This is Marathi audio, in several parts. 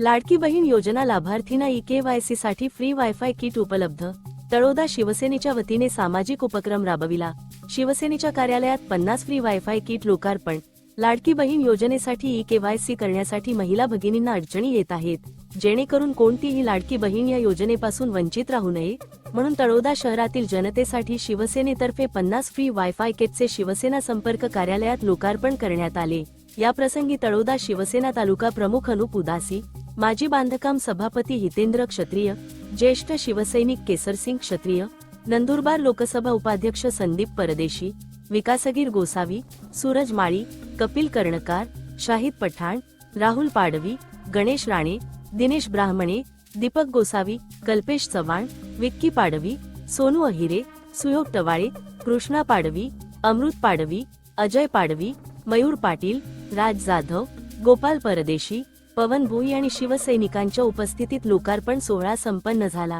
लाडकी बहीण योजना लाभार्थींना ई केवायसी साठी फ्री वायफाय किट उपलब्ध. तळोदा शिवसेनेच्या वतीने सामाजिक उपक्रम राबविला. शिवसेनेच्या कार्यालयात पन्नास फ्री वायफाय किट लोकार्पण. लाडकी बहीण योजनेसाठी ई केवायसी करण्यासाठी महिला भगिनींना अडचणी येत आहेत. जेणेकरून कोणतीही लाडकी बहीण या योजनेपासून वंचित राहू नये. म्हणून तळोदा शहरातील जनतेसाठी शिवसेनेतर्फे पन्नास फ्री वायफाय किटचे शिवसेना संपर्क कार्यालयात लोकार्पण करण्यात आले. याप्रसंगी तळोदा शिवसेना तालुका प्रमुख अनुप उदासी माजी बांधकाम सभापती हितेंद्र क्षत्रिय ज्येष्ठ शिवसैनिक केसरसिंग क्षत्रिय नंदुरबार लोकसभा उपाध्यक्ष संदीप परदेशी विकासगीर गोसावी सूरज माळी कपिल कर्णकार शाहिद पठाण राहुल पाडवी गणेश राणे दिनेश ब्राह्मणे दीपक गोसावी कल्पेश चव्हाण विक्की पाडवी सोनू अहिरे सुयोग टवाळे कृष्णा पाडवी अमृत पाडवी अजय पाडवी मयूर पाटील राज जाधव गोपाल परदेशी पवन भोई आणि शिवसैनिकांच्या उपस्थितीत लोकार्पण सोहळा संपन्न झाला.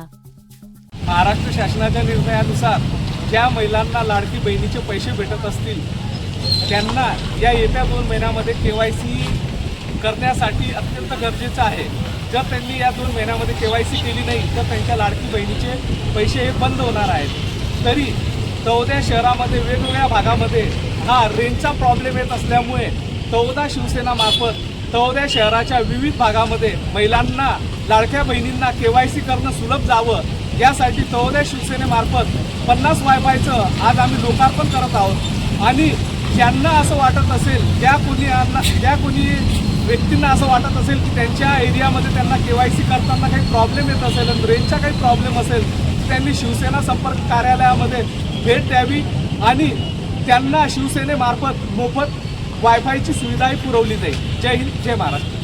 महाराष्ट्र शासनाच्या निर्णयानुसार ज्या महिलांना लाडकी बहिणीचे पैसे भेटत असतील त्यांना या येत्या दोन महिन्यामध्ये के वाय सी करण्यासाठी अत्यंत गरजेचं आहे. जर त्यांनी या दोन महिन्यामध्ये के वाय सी केली नाही तर त्यांच्या लाडकी बहिणीचे पैसे हे बंद होणार आहेत. तरी चौदा शहरामध्ये वेगवेगळ्या भागामध्ये हा रेंजचा प्रॉब्लेम येत असल्यामुळे चौदा शिवसेनामार्फत तळोद्या शहराच्या विविध भागामध्ये महिलांना लाडक्या बहिणींना के वाय सी करणं सुलभ जावं यासाठी तळोद्या शिवसेनेमार्फत पन्नास वायफायचं आज आम्ही लोकार्पण करत आहोत. आणि ज्यांना असं वाटत असेल ज्या कोणी ज्या कोणी व्यक्तींना असं वाटत असेल की त्यांच्या एरियामध्ये त्यांना के वाय सी करताना काही प्रॉब्लेम येत असेल आणि रेंजचा काही प्रॉब्लेम असेल तर त्यांनी शिवसेना संपर्क कार्यालयामध्ये भेट द्यावी आणि त्यांना शिवसेनेमार्फत मोफत वायफायची सुविधाही पुरवली जाईल. जय हिंद जय महाराष्ट्र.